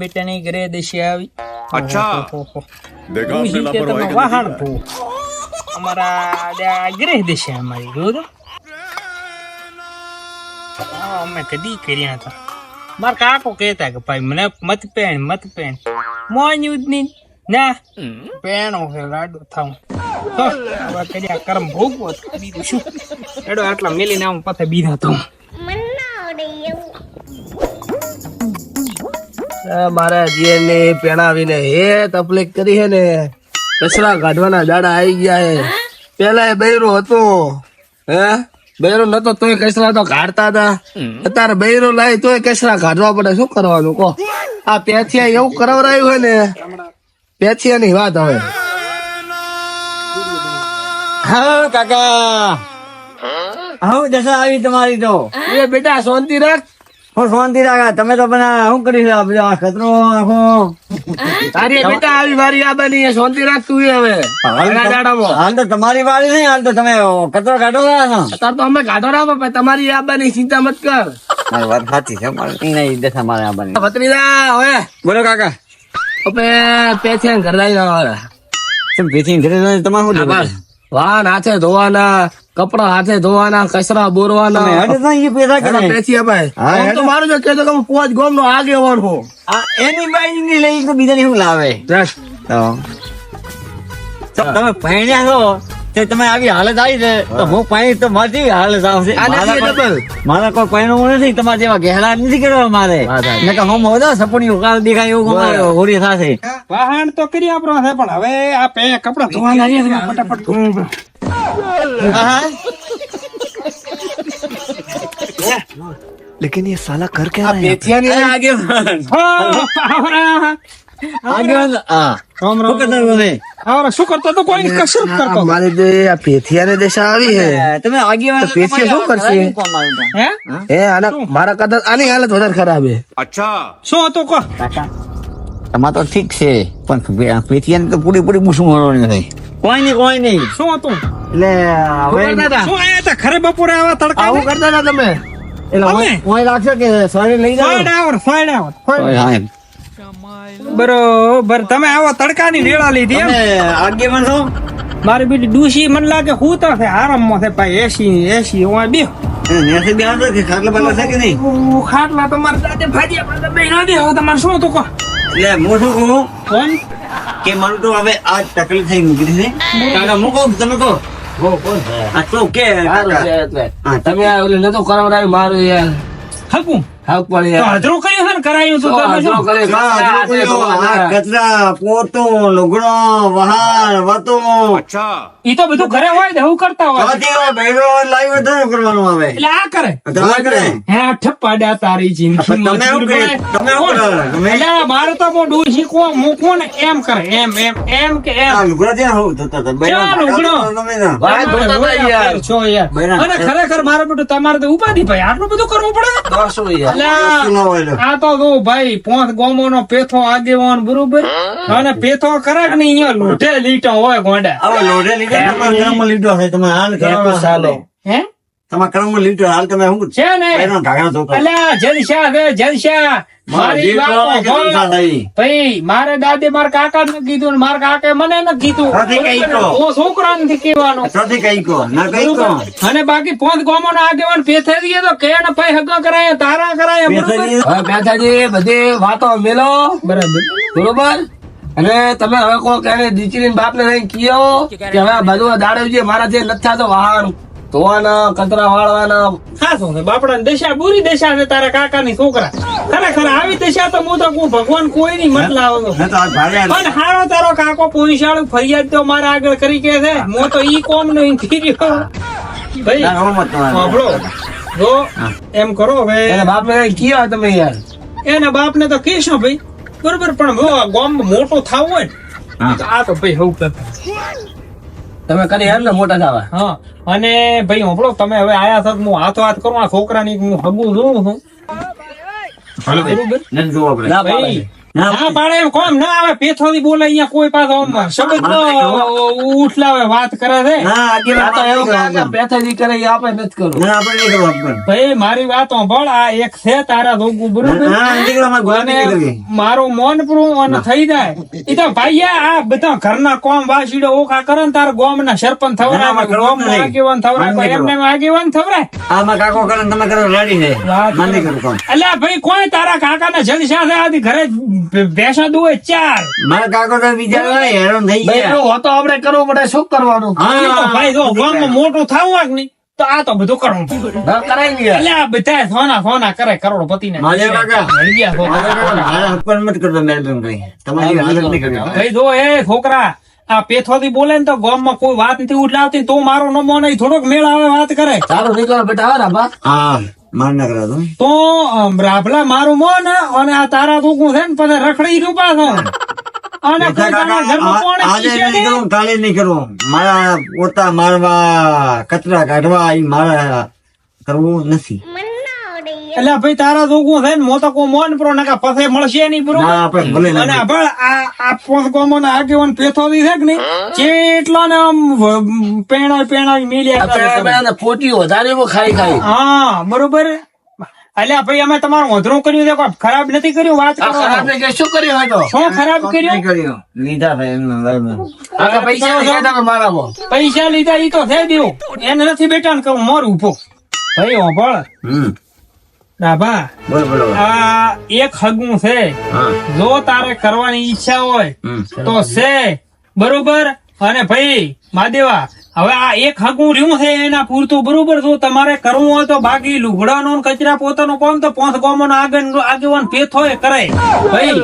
બેટાની ઘરે દેશી આવી. અચ્છા. દેખા આપને લાપરવાહી વાહણ ભૂ. અમારા ગ્રહ દેશે અમારી રોજ અમે કદી કર્યા હતા માર કાકો કહેતા કે ભાઈ મને મત પેણ મત પેણ. મોન્યું જ નહીં. ના. પેણો છે લાડો થાઉં કર્યા કર્મ ભોગવો બીજું શું એડો આટલા મેલીને આમ પાછા બીજા તો. મારા જીયર ને પેણાવીને હે તકલીફ કરી હે ને. કચરા કાઢવાના દાડા આવી ગયા હે. પેલા એ બૈરો હતો હે? બૈરો નતો તોય કચરા તો કાઢતા હતા. અત્યારે બૈરો લાવી તોય કચરા કાઢવા પડે શું કરવાનું કહો? આ પેથિયા એવું કરાવરાયું હોય ને પેથિયા ની વાત હવે. હા કાકા. હા દશા આવી તમારી તો. એ બેટા શાંતિ રાખ. હું શાંતિ રાખા. તમે તો પણ શું કરી રહ્યા બધો? આ ખતરો આખો તારી બેટા આવી વારી આ બની શાંતિ રાખ તું એ હવે. હાલ તો તમારી વાળી નહીં હાલ તો તમે કચરો કાઢો રહ્યા છો. અત્યારે તો અમે કાઢો રાખો પણ તમારી આ બની ચિંતા મત કર. મારી વાત સાચી છે નહીં દશા મારે આ બની. ભત્રીજા હવે. બોલો કાકા. હવે. પેથિયા ઘર લાવી તમારે શું? વાહન હાથે ધોવાના કપડા હાથે ધોવાના કચરા બોરવાના. હેડે તો આમ મારું જો કહેતો કે હું પોચ ગોમ નો આગેવાન હું આ એની બાઈ ની લઈ તો બીજાની શું લાવે? તમે ભણ્યા છો? તે તમે આવી હાલત આવી છે તો હું. પાણી તો મારી હાલત આવશે. મારા કોઈ- પાણી મારા નથી તમારા જેવા ઘેરા નથી કરવા મારે. ને કે હું મોદા સપની ઉકાળ દેખાય એવું અમારે હોળી થશે. વાહન તો કરી આપણો છે પણ હવે આ પે કપડા ધોવાના છે ફટાફટ પડે. આ પેથિયાની આ આગેવાન. હા, આગળ હા. રામ રામ. ઠીક છે પણ પેથિયાને તો પૂરી પૂરી બુશું મળવાની કોઈ નહીં કોઈ નહીં શું હતું એટલે ખરે બપોરે આવા તડકા કરતા હતા તમે એટલે લાગશે કે સોરી લઈ જાવ સોરી બરોબર. તમે આવા તડકાની વેળા લીધી એમ. તમે આગેવાન છો? મારી બીજી ડૂસી મને લાગે હું તો છે આરામમાં છે ભાઈ એસી એસી હું બે એ નેસે બે આવતો કે ખાટલા બાટલા છે કે નહીં? ખાટલા તમારે દાદે ભાજી બે ના દે હવે તમારે શું કહો? એટલે હું શું કહું? કોણ? કે મારું તો હવે આ તકલીફ થઈ મૂકી છે. કાકા તમે કહો? આ તો કે તમે ઓલી નતો કરાવરાયું મારું યાર. હકું. હોય ને કરતા હોય? ભેડો લાઈવ તો કરવાનું આવે. મારે તો મો ડોસી કો ને એમ કરે એમ એમ એમ કે એમ. લુગડો યાર. છો યાર. અને ખરેખર મારે બેટો તમારે તો ઉપાધી ભાઈ. આટલું બધું કરવું પડે? ના. આ તો જો ભાઈ પોંચ ગોમો નો પેથો આગેવાન બરોબર? અને પેથો કરે કે નહીં અહીંયા લોઢે લીટો હોય ગોંડા? હવે લોઢે હશે, તમે હાલ કરો, એ હે? તમારા કર્મમાં લીધો, હાલ તમે શું છે ને? બૈરાનો ઢાંકણા ધોતા. અલ્યા જલસા છે જલસા મારી કે. ભાઈ દાદી મારા કાકા ને કીધું ને મારા કાકે મને ન કીધું. હું છોકરા નથી કહેવાનું. અને બાકી પોત ગોમો ના આગેવાન પેથે દઈએ તો કે ને ભાઈ હગા કરાય તારા કરાય બેઠાજી બધી વાતો મેલો. બરાબર. બરોબર? અને તમે હવે કોઈ કહે દીકરી બાપ ને કયો કે હવે બધું દાડે જે મારા જે નથી થતો વાહન. ધોવાના કચરા વાળવાના. ખાસું છે? બાપડા દશા બુરી દશા છે તારા કાકા ની છોકરા. ખરેખર આવી દશા તો હું તો કહું ભગવાન કોઈ ની મત લાવો. પણ હારો તારો કાકો પોલીસાળું ફરિયાદ તો મારા આગળ કરી કે છે. હું તો ઈ કોમ નો ઇન્ટિરિયર ભાઈ સાંભળો. જો એમ કરો હવે. એને બાપ કયો તમે યાર? એના બાપ ને તો કહેશો ભાઈ. બરોબર પણ ગોમ મોટો થાવ હોય ને આ તો ભાઈ હું કરતા. તમે કરી ને મોટા થવા હા અને ભાઈ હોંભળો તમે હવે આયા છો હું હાથો હાથ કરું આ છોકરાની હું હગું જોઉં છું બરોબર? નથી જોવું આપણે. ના ભાઈ ના, પાડે એમ કોમ ના આવે પેથોથી બોલે અહીંયા કોઈ પાછો આમ. શબ્દ ઉઠલાવે વાત કરે છે. ના આગળ તો એવું કે કરવાની. કરે એ આપણે નથી કરવું. ના આપણે નહીં કરવું ભાઈ મારી વાત સાંભળ આ એક છે તારા બરોબર? હા. મારું મોન પૂરું અને થઈ જાય. એ તો ભાઈ આ બધા ઘરના કોમ વાસીડો ઓખા કરે ને તારા ગામના સરપંચ ગામના નહીં. આગેવાન માન્ય કોઈ એમને એમ આગેવાન થવરાય? આમાં કાકો કરે તમે કરો રેડી છે. વાત કરું કામ. અલ્યા ભાઈ કોઈ તારા કાકાના જલસા છે આથી ઘરે ભેંસા દુએ ચાર મારા કાકો તો બીજા હેરાન થઈ ગયા. બૈરું હોતો આપણે કરવો પડે શું કરવાનું? હા. ભાઈ જો ગામમાં મોટું થવું નહીં તો આ તો બધું કરવું પડે. ના કરાઈ ગયા અલ્યા આ બધા સોના સોના કરે કરોડપતિ ને મત કરતો મહેરબાની કરી. તમારી હાલત નહીં કરવી. ભાઈ જો એ છોકરા આ પેથોથી બોલે ને તો ગામમાં કોઈ વાત નથી ઉઠલાવતી તો મારો નમો નહીં થોડોક મેળ આવે વાત કરે. સારું નીકળો બેટા આવે ને બા હા. માર નાખરા તો તો રાભલા મારું મોન અને આ તારા દુખું છે ને પછી રખડી રૂપા છો અને આજે નહીં કરું મારા પોતા મારવા કચરા કાઢવા એ મારા કરવું નથી. એટલે ભાઈ તારા દુખું થાય ને મો કો કોઈ મોન પ્રો નકા પસે મળશે નહીં બરોબર ના આપણે ભલે અને ના ભળ આ આ પોસ ગોમોના આગેવાન પેથોથી છે કે નહીં? જેટલો ને આમ પેણા પેણા મેલ્યા પોટી વધારે ખાઈ ખાઈ. હા બરોબર. અલ્યા ભાઈ અમે તમારું વધરું કર્યું છે ખરાબ નથી કર્યું? વાત કરો. ખરાબને કે શું કર્યું હતો શું ખરાબ કર્યું? કર્યું? લીધા ભાઈ. પૈસા લીધા તમે મારામાં પૈસા લીધા ઈ તો થઈ દેવું એને નથી બેટા ને કહું મોર ઊભો ભાઈ હોભળ હમ. બોલો બોલો. આ એક હગું છે. જો તારે કરવાની ઈચ્છા હોય તો છે. બરોબર? અને ભાઈ માદેવા હવે આ એક હગું રહ્યું છે એના પૂરતું બરોબર. જો તમારે કરવું હોય તો બાકી લુગડાનો ને કચરા પોતાનું કોમ તો પોંચ ગામોનો આગળ આગેવાન પેથો એ કરાય ભાઈ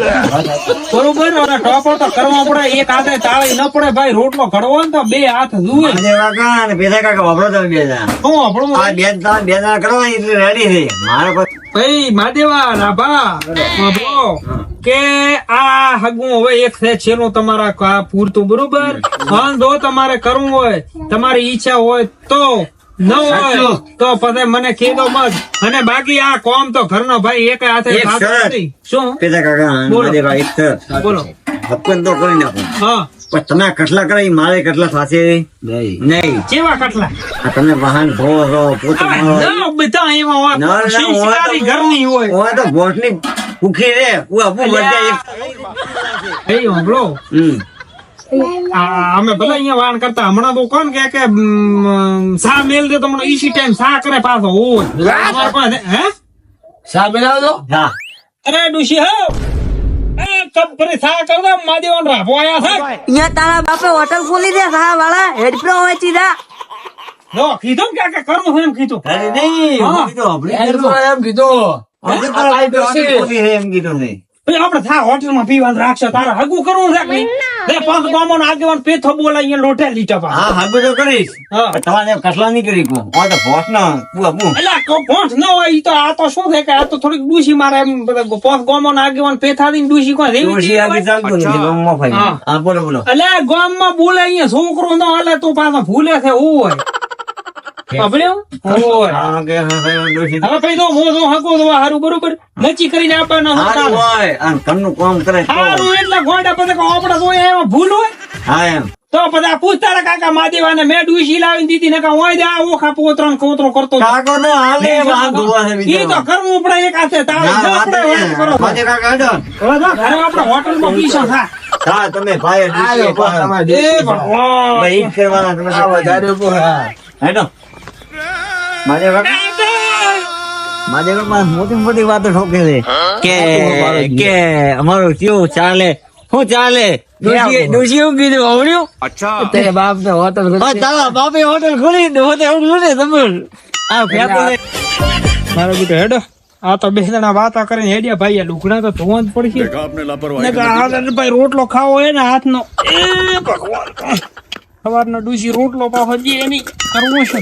બરોબર? અને ટોપો તો કરવો પડે એક હાથે તાળી ન પડે. ભાઈ રોટલો ઘડવો ને તો બે હાથ જુએ આજે કાકા કાકા વાપરો તમે બે આપણું આ બે બે કરવા એટલે રેડી છે. મારે ભાઈ માદેવા રાભા કે આ હગું હવે એક છે છેલ્લું તમારા પૂરતું બરોબર? અને જો તમારે કરવું હોય તમારી ઈચ્છા હોય તો ન હોય તો પછી મને કીધો મત. અને બાકી આ કોમ તો ઘરનો ભાઈ એક હાથે. શું? કાકા બોલો. મારે ભાઈ એક બોલો. તો કરી નાખો. હા. પણ તમે કટલા કરાય મારે કટલા થશે? નહીં. નહીં. કેવા કટલા? તમે વાહન ધોવો છો પોતે ના બધા એમાં હોય. ઘરની હોય. તો ભૂખી રે હું આપું બધા એક ભાઈ સાંભળો હમ. અમે ભલે અહીંયા વાણ કરતા હમણાં તો કોણ કે કે સા મેલ દે તમને મને ઈસી ટાઈમ સા કરે પાછો પાસે હે? સા બનાવો તો? હા. અરે ડુશી હો. એ કપ સા કર દે માદેવન રાભો આયા છે? અહીંયા તારા બાપે હોટલ ખોલી દે સા વાળા હેડપ્રો વેચી દા જો કીધું કે કે કરવું એમ કીધું. અરે નહીં. કીધું આપણે એમ કીધું. તો એમ કીધું આપણે તો આ કાંઈ આપણે બેસી. ભૂખી રે એમ કીધું છે પછી આપણે થા હોટલમાં પીવાનું રાખશે તારે હગું કરવું છે બે પાંચ ગામો આગેવાન પેથો બોલા અહીંયા લોટે લીટા પા હા હા બધું કરીશ. તમારે કસલા નહીં કરી કહું આ તો ભોસ ના હું આપું એટલે કો ન હોય તો આ તો શું થાય કે આ તો થોડીક ડૂસી મારે એમ પોંચ ગામો આગેવાન પેથા દઈને ડૂસી રેવી આગળ ચાલતું નથી ગામમાં ફરી. હા. હા બોલો બોલો. એટલે ગામમાં બોલે અહીંયા છોકરો ન હાલે તો પાછો ભૂલે છે હોય. તો મોજો હકો? તો હારું બરોબર? નચી કરીને આપવાના હતા. હારું હોય અને ઘરનું કામ કરે તો. હારું એટલે ગોંડા પછી કહો આપણે તો એમાં ભૂલ હોય. હા એમ. તો પછી આ પૂછતા કાકા માદેવાને મેં ડૂસી લાવીને દીધી ને હોય દે આ ઓખા પોતરો ને કોતરો કરતો કાકો ને હાલે વાહન ધોવા તો કરવું પડે એક હાથે ના, ન નહીં. વાત કરો માજે કાકા હેડો. હવે જો ઘરે આપણે હોટલમાં પીશો થા. હા તમે ભાઈ આ તમારે એ દેશી ભગવાન. ભાઈ કરવાના તમે વધારે ઊભો, હા. હેડો. મારે માજે મોટી મોટી વાતો ઠોકે છે. કે કે અમારો કેવું ચાલે? શું ચાલે? કીધું? આવડ્યું? બાપ ને હોટલ ખોલી હોટલ એવું ખોલી તમે આ હેડો. આ તો બે જણા કરીને હેડ્યા ભાઈ લુગડા તો ધોવા જ પડશે ભાઈ રોટલો ખાવો હે ને હાથનો. એ ભગવાન. સવારનો ડુસી રોટલો પાછો એની. કરવો છે.